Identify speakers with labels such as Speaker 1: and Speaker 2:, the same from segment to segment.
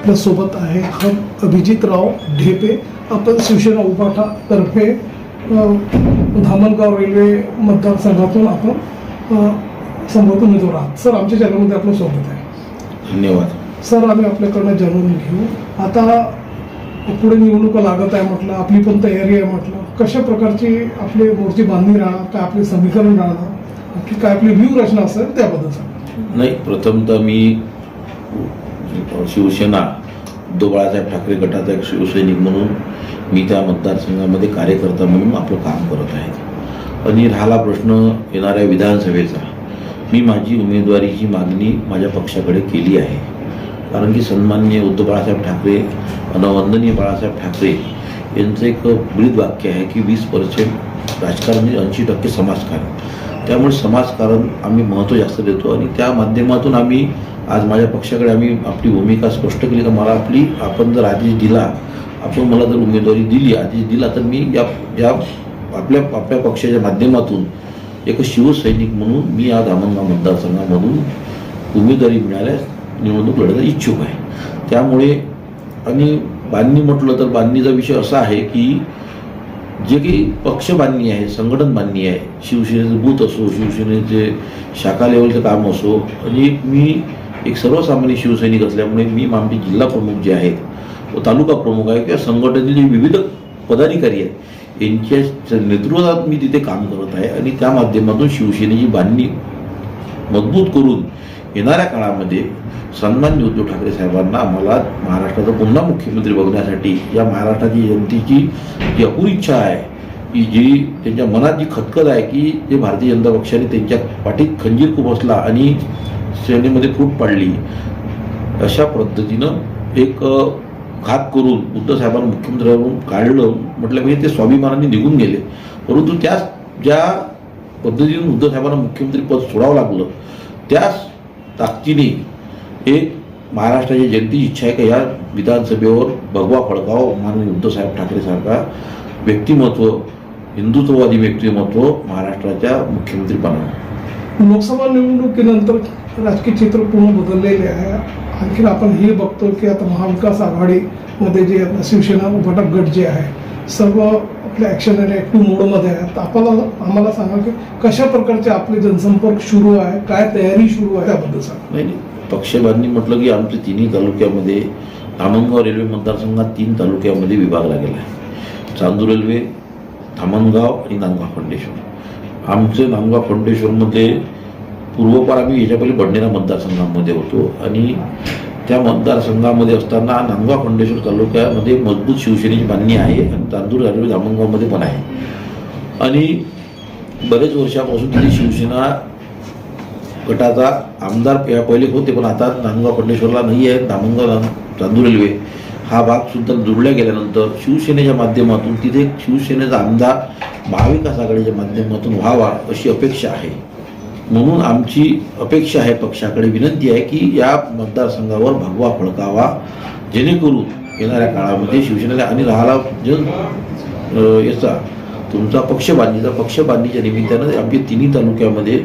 Speaker 1: आपल्यासोबत आहे खत अभिजितराव ढेपे. आपण शिवसेना उभाटा तर्फे अ, धामणगाव रेल्वे मतदारसंघातून आपण संभवत उमेदवार आहात. सर आमच्या चॅनलमध्ये आपलं स्वागत आहे.
Speaker 2: धन्यवाद.
Speaker 1: सर आम्ही आपल्याकडनं जाणून घेऊ. आता पुढे निवडणुका लागत आहे म्हटलं आपली पण तयारी आहे म्हटलं. कशा प्रकारची आपली मोर्ची बांधणी राहणार काय आपले समीकरण राहणार आपली काय आपली व्ह्यू रचना असेल त्याबद्दल
Speaker 2: नाही प्रथमतः मी शिवसेना उद्धव बाळासाहेब ठाकरे गटाचा एक शिवसैनिक म्हणून मी त्या मतदारसंघामध्ये कार्यकर्ता म्हणून आपलं काम करत आहे. आणि राहिला प्रश्न येणाऱ्या विधानसभेचा. मी माझी उमेदवारीची मागणी माझ्या पक्षाकडे केली आहे. कारण की सन्माननीय उद्धव बाळासाहेब ठाकरे अनवंदनीय बाळासाहेब ठाकरे यांचं एक ब्रीद वाक्य आहे की वीस पर्सेंट राजकारण ऐंशी टक्के समाजकारण. त्यामुळे समाजकारण आम्ही महत्त्व जास्त देतो आणि त्या माध्यमातून आम्ही आज माझ्या पक्षाकडे आम्ही आपली भूमिका स्पष्ट केली. तर मला आपली आपण जर आदेश दिला आपण मला जर उमेदवारी दिली आदेश दिला तर मी या या आपल्या आपल्या पक्षाच्या माध्यमातून एक शिवसैनिक म्हणून मी आज धामणगाव मतदारसंघामधून उमेदवारी मिळाल्यास निवडणूक लढण्यास इच्छुक आहे. त्यामुळे आणि बांधणी म्हटलं तर बांधणीचा विषय असा आहे की जे काही पक्ष बांधणी आहे संघटन बांधणी आहे. शिवसेनेचं बूथ असो शिवसेनेचे शाखा लेवलचं काम असो आणि मी एक सर्वसामान्य शिवसैनिक असल्यामुळे मी आमचे जिल्हा प्रमुख जे आहेत व तालुका प्रमुख आहे किंवा संघटनेचे विविध पदाधिकारी आहेत यांच्या नेतृत्वात मी तिथे काम करत आहे आणि त्या माध्यमातून शिवसेनेची बांधणी मजबूत करून येणाऱ्या काळामध्ये सन्मान्य उद्धव ठाकरे साहेबांना आम्हाला महाराष्ट्राचा पुन्हा मुख्यमंत्री बघण्यासाठी या महाराष्ट्राची जनतेची जी अपुरी इच्छा आहे की जी त्यांच्या मनात जी खतखत आहे की जे भारतीय जनता पक्षाने त्यांच्या पाठीत खंजीर खुपसला आणि श्रेणीमध्ये फूट पाडली अशा पद्धतीनं एक घात करून उद्धव साहेबांना मुख्यमंत्री काढलं म्हटलं म्हणजे ते स्वाभिमानाने निघून गेले. परंतु त्याच ज्या पद्धतीने उद्धव साहेबांना मुख्यमंत्री पद सोडावं लागलं त्याच ताकदीने एक महाराष्ट्राच्या जनतेची इच्छा आहे का या विधानसभेवर भगवा फडकाव माननीय उद्धवसाहेब ठाकरेसारखा व्यक्तिमत्व हिंदुत्ववादी व्यक्तिमत्व महाराष्ट्राच्या मुख्यमंत्री बनावं
Speaker 1: लोकसभा निवडणुकीनंतर राजकीय चित्र पूर्ण बदललेले आहे. आणखीन आपण हे बघतो की आता महाविकास आघाडीमध्ये जे आता शिवसेना उभाटा गट जे आहे सर्व आपल्या ॲक्शन आणि ॲक्टिव्ह मोडमध्ये आहे. तर आपल्याला आम्हाला सांगा की कशा प्रकारचे आपले जनसंपर्क सुरू आहे काय तयारी सुरू आहे त्याबद्दल सांगा.
Speaker 2: नाही पक्षबांधणी म्हटलं की आमच्या तिन्ही तालुक्यामध्ये धामणगाव रेल्वे मतदारसंघात तीन तालुक्यामध्ये विभागला गेला आहे. चांदूर रेल्वे धामणगाव आणि नांदगाव खंडेश्वर आमचं नांदगाव खंडेश्वरमध्ये पूर्वपार आम्ही याच्या पहिले बडनेरा मतदारसंघामध्ये होतो आणि त्या मतदारसंघामध्ये असताना नांदगाव खंडेश्वर तालुक्यामध्ये मजबूत शिवसेनेची बांधणी आहे आणि तांदूर रेल्वे धामणगावमध्ये पण आहे. आणि बरेच वर्षापासून तिथे शिवसेना गटाचा आमदार या पहिले होते पण आता नांदगाव खंडेश्वरला नाही आहे धामणगाव चांदूर रेल्वे. हा भाग सुद्धा गेल्यानंतर शिवसेनेच्या माध्यमातून तिथे शिवसेनेचा आमदार महाविकास आघाडीच्या माध्यमातून व्हावा अशी अपेक्षा आहे. म्हणून आमची अपेक्षा आहे पक्षाकडे विनंती आहे की या मतदारसंघावर भगवा फडकावा जेणेकरून येणाऱ्या काळामध्ये शिवसेनेला आणि राहाला जन याचा तुमचा पक्ष बांधणीचा पक्ष बांधणीच्या निमित्तानं आमच्या तिन्ही तालुक्यामध्ये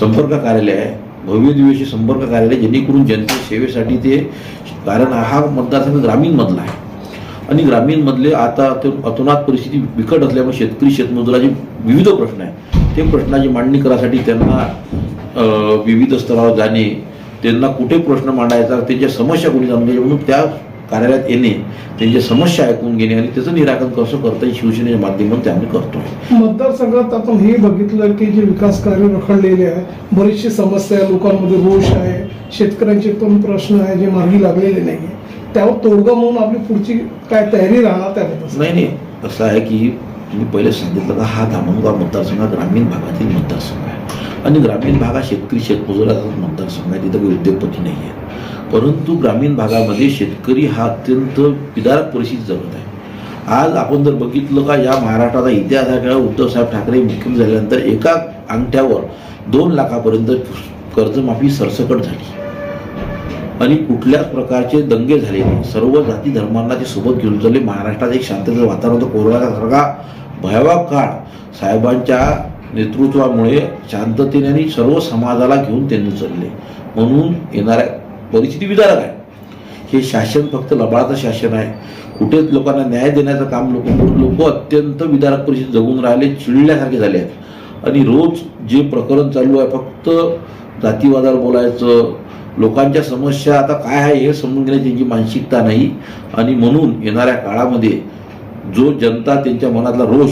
Speaker 2: संपर्क कार्यालय आहे. भव्य दिवशी संपर्क कार्यालय जेणेकरून जनते सेवेसाठी ते कारण हा मतदारसंघ ग्रामीणमधला आहे. आणि ग्रामीणमधले आता अतो- अतोनात परिस्थिती बिकट असल्यामुळे शेतकरी शेतमजुराचे विविध प्रश्न आहे ते प्रश्नाची मांडणी करासाठी त्यांना विविध स्तरावर जाणे त्यांना कुठे प्रश्न मांडायचा त्यांच्या समस्या कोणी जाणून घ्यायच्या म्हणून त्या कार्यालयात येणे त्यांच्या समस्या ऐकून घेणे आणि त्याचं निराकरण कसं करता येईल शिवसेनेच्या माध्यमातून ते आम्ही करतोय.
Speaker 1: मतदारसंघात आपण हे बघितलं की जे विकास कार्य रखडलेले आहे बरीचशी समस्या आहे लोकांमध्ये रोष आहे शेतकऱ्यांचे पण प्रश्न आहे जे मार्गी लागलेले नाही त्यावर तोडगा म्हणून आपली पुढची काय तयारी राहणार त्याबद्दल.
Speaker 2: नाही नाही. असं आहे की मी पहिले सांगितलं का हा धामणगाव मतदारसंघ ग्रामीण भागातील मतदारसंघ आहे. आणि ग्रामीण भागात शेतकरी शेतमजुराचा मतदारसंघ आहे तिथं काही उद्योगपती नाही आहे. परंतु ग्रामीण भागामध्ये शेतकरी हा अत्यंत विदारक परिस्थिती जगत आहे. आज आपण जर बघितलं का या महाराष्ट्राचा इतिहास आहे का उद्धवसाहेब ठाकरे मुख्यमंत्री झाल्यानंतर एका अंगठ्यावर दोन लाखापर्यंत कर्जमाफी सरसकट झाली. आणि कुठल्याच प्रकारचे दंगे झाले नाही. सर्व जाती धर्मांना ते सोबत घेऊन चालले महाराष्ट्रात एक शांततेचं वातावरण होतं. कोरोनासारखा भयावह काळ साहेबांच्या नेतृत्वामुळे शांततेने आणि सर्व समाजाला घेऊन त्यांनी चालले म्हणून येणाऱ्या परिस्थिती विदारक आहे. हे शासन फक्त लबाळाचं शासन आहे. कुठेच लोकांना न्याय देण्याचं काम लोक लोक अत्यंत विदारक परिस्थिती जगून राहिले चिडल्यासारखे झाले आहेत. आणि रोज जे प्रकरण चालू आहे फक्त जातीवादावर बोलायचं लोकांच्या समस्या आता काय आहे हे समजून घेण्याची त्यांची मानसिकता नाही. आणि म्हणून येणाऱ्या काळामध्ये जो जनता त्यांच्या मनातला रोष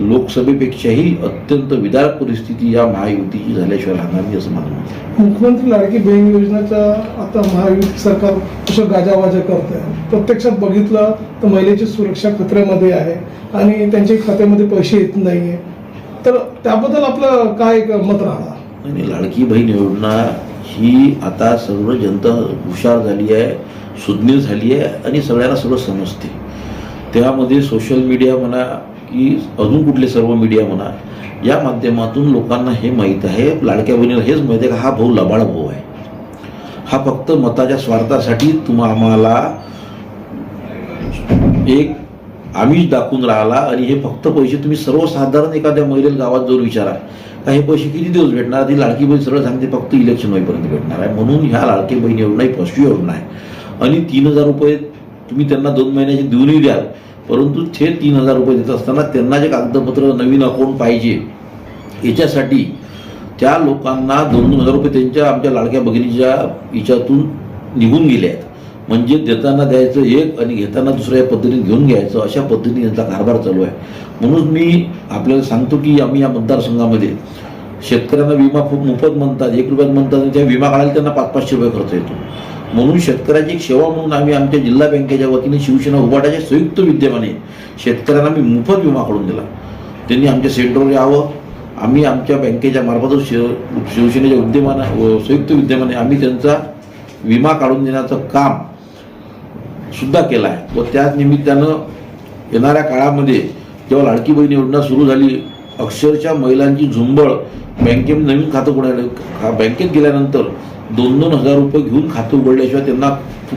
Speaker 2: लोकसभेपेक्षाही अत्यंत विदारक परिस्थिती या महायुतीची झाल्याशिवाय राहणार नाही असं आहे.
Speaker 1: मुख्यमंत्री लाडकी बहीण योजनेचा आता महायुती सरकार कसं गाजावाजा करत आहे प्रत्यक्षात बघितलं तर महिलेची सुरक्षा खतऱ्यामध्ये आहे आणि त्यांच्या खात्यामध्ये पैसे येत नाहीये. तर त्याबद्दल आपलं काय एक मत राहणार?
Speaker 2: आणि लाडकी बहीण योजना ही आता सर्व जनता हुशार झाली आहे सुज्ञ झाली आहे आणि सगळ्यांना सगळं समजते. त्यामध्ये सोशल मीडिया म्हणा की अजून कुठले सर्व मीडिया म्हणा या माध्यमातून लोकांना हे माहीत आहे लाडक्या बहिणीला हेच माहीत आहे का हा भाऊ लबाड भाऊ आहे. हा फक्त मताच्या स्वार्थासाठी तुम्हा आम्हाला एक आम्हीच दाखवून राहिला आणि हे फक्त पैसे तुम्ही सर्वसाधारण एखाद्या महिलेला गावात जाऊन विचारा. हे पैसे किती दिवस भेटणार? ती लाडकी बहीण सरळ सांगते फक्त इलेक्शन होईपर्यंत भेटणार आहे. म्हणून ह्या लाडकी बहीण योजना ही फसवी योजना आहे आणि तीन हजार रुपये तुम्ही त्यांना दोन महिन्याचे देऊनही द्याल. परंतु थेट तीन हजार रुपये देत असताना त्यांना जे कागदपत्र नवीन अकाउंट पाहिजे याच्यासाठी त्या लोकांना दोन दोन हजार रुपये त्यांच्या आमच्या लाडक्या भगिनीच्या हिच्यातून निघून गेले आहेत. म्हणजे देताना द्यायचं एक आणि घेताना दुसऱ्या पद्धतीने घेऊन घ्यायचं अशा पद्धतीने त्यांचा कारभार चालू आहे. म्हणून मी आपल्याला सांगतो की आम्ही या मतदारसंघामध्ये शेतकऱ्यांना विमा खूप मोफत म्हणतात एक रुपयात म्हणतात आणि त्या विमा काढायला त्यांना पाच पाचशे रुपये खर्च येतो. म्हणून शेतकऱ्याची एक सेवा म्हणून आम्ही आमच्या जिल्हा बँकेच्या वतीने शिवसेना उभाटाच्या संयुक्त विद्यमाने शेतकऱ्यांना मी मोफत विमा काढून दिला. त्यांनी आमच्या सेंटरवर यावं. आम्ही आमच्या बँकेच्या मार्फत शिव शिवसेनेच्या उद्यमानं संयुक्त विद्यमाने आम्ही त्यांचा विमा काढून देण्याचं काम सुद्धा केला आहे. व त्याच निमित्तानं येणाऱ्या काळामध्ये जेव्हा लाडकी बहीण योजना सुरू झाली अक्षरशः महिलांची झुंबळ बँकेत नवीन खातं उघडायला खा- बँकेत गेल्यानंतर दोन दोन हजार रुपये घेऊन खातं उघडल्याशिवाय त्यांना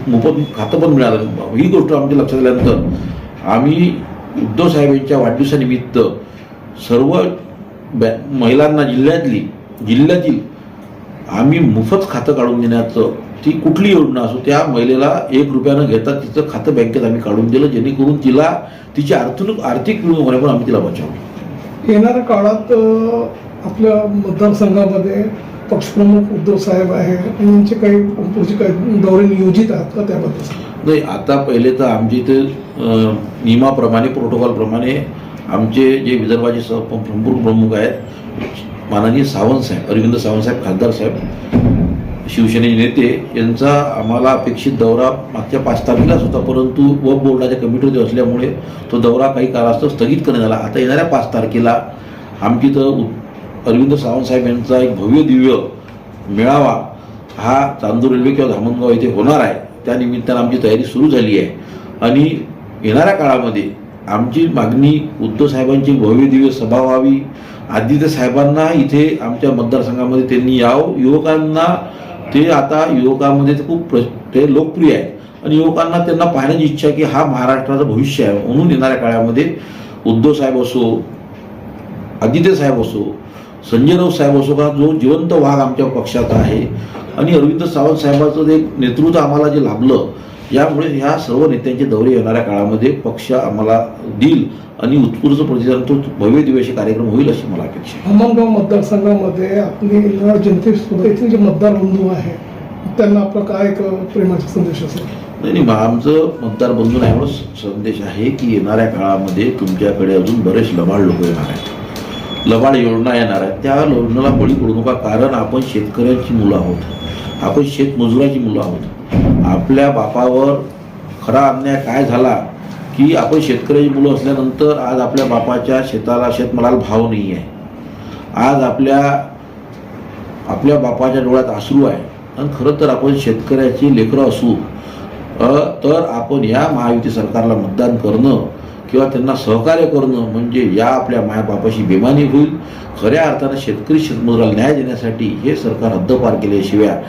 Speaker 2: मोफत खातं पण मिळालं ही गोष्ट आमच्या लक्षात आल्यानंतर आम्ही उद्धव साहेब यांच्या वाढदिवसानिमित्त सर्व बॅ महिलांना जिल्ह्यातली जिल्ह्यातील आम्ही मोफत खातं काढून देण्याचं ती कुठली योजना असो त्या महिलेला एक रुपयानं घेता तिचं खातं बँकेत आम्ही काढून दिलं जेणेकरून तिला तिची आर्थिक आर्थिक होण्यापासून आम्ही तिला बचावलं
Speaker 1: येणाऱ्या काळात आपल्या मतदारसंघामध्ये पक्षप्रमुख उद्धव साहेब आहे आणि यांचे काही पुढचे काही दौरे नियोजित आहेत का त्याबद्दल.
Speaker 2: नाही आता पहिले तर आमच्या इथे नियमाप्रमाणे प्रोटोकॉलप्रमाणे आमचे जे विदर्भाचे स- प्रमुख प्रमुख आहेत माननीय सावंत साहेब अरविंद सावंत साहेब खासदार साहेब शिवसेनेचे नेते यांचा आम्हाला अपेक्षित दौरा मागच्या पाच तारखेलाच होता परंतु वक बोर्डाच्या कमिटीवर असल्यामुळे तो दौरा काही काळास्तव स्थगित करण्यात आला. आता येणाऱ्या पाच तारखेला आमची तर उ- अरविंद सावंत साहेब यांचा एक भव्य दिव्य मेळावा हा चांदूर रेल्वे किंवा धामणगाव इथे होणार आहे. त्या निमित्तानं आमची तयारी सुरू झाली आहे. आणि येणाऱ्या काळामध्ये आमची मागणी उद्धव साहेबांची भव्य दिव्य सभा व्हावी. आदित्य साहेबांना इथे आमच्या मतदारसंघामध्ये त्यांनी यावं. युवकांना ते आता युवकांमध्ये खूप ते लोकप्रिय आहे आणि युवकांना त्यांना पाहण्याची इच्छा आहे की हा महाराष्ट्राचं भविष्य आहे. म्हणून येणाऱ्या काळामध्ये उद्धव साहेब असो आदित्य साहेब असो संजय राऊत साहेब असो का जो जिवंत वाघ आमच्या पक्षात आहे. आणि अरविंद सावंत साहेबांचं जे नेतृत्व आम्हाला जे लाभलं यामुळे ह्या सर्व नेत्यांचे दौरे येणाऱ्या काळामध्ये पक्ष आम्हाला देईल आणि उत्स्फूर्त प्रतिसाद तो भव्य दिवशी कार्यक्रम होईल अशी मला अपेक्षा आहे.
Speaker 1: हमानगाव मतदारसंघामध्ये आपली जनतेसोबत येथील जे मतदार बंधू आहे त्यांना आपला काय एक प्रेमाचा संदेश असेल?
Speaker 2: नाही नाही आमचं मतदार बंधून एवढंच संदेश आहे की येणाऱ्या काळामध्ये तुमच्याकडे अजून बरेच लबाड लोक येणार आहेत. लबाड योजना येणार आहेत. त्या योजनेला बळी पडू नका कारण आपण शेतकऱ्यांची मुलं आहोत. आपण शेतमजुराची मुलं आहोत. आपल्या बापावर खरा अन्याय काय झाला की आपण शेतकऱ्याची मुलं असल्यानंतर आज आपल्या बापाच्या शेताला शेतमालाला भाव नाही आहे आज आपल्या आपल्या बापाच्या डोळ्यात आसरू आहे. आणि खरं तर आपण शेतकऱ्याची लेकरं असू तर आपण या महायुती सरकारला मतदान करणं किंवा त्यांना सहकार्य करणं म्हणजे या आपल्या मायबापाशी बेमानी होईल. खऱ्या अर्थानं शेतकरी शेतमजुराला न्याय देण्यासाठी हे सरकार हद्दपार केल्याशिवाय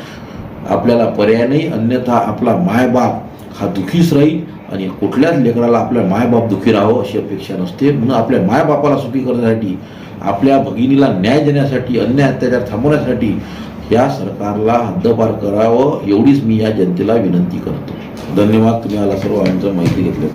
Speaker 2: आपल्याला पर्याय नाही. अन्यथा आपला मायबाप हा दुखीच राहील आणि कुठल्याच लेकराला आपल्या मायबाप दुखी राहावं अशी अपेक्षा नसते. म्हणून आपल्या मायबापाला सुखी करण्यासाठी आपल्या भगिनीला न्याय देण्यासाठी अन्याय अत्याचार थांबवण्यासाठी या सरकारला हद्दपार करावं एवढीच मी या जनतेला विनंती करतो. धन्यवाद. तुम्ही आला सर्व आमचं माहिती घेतलं.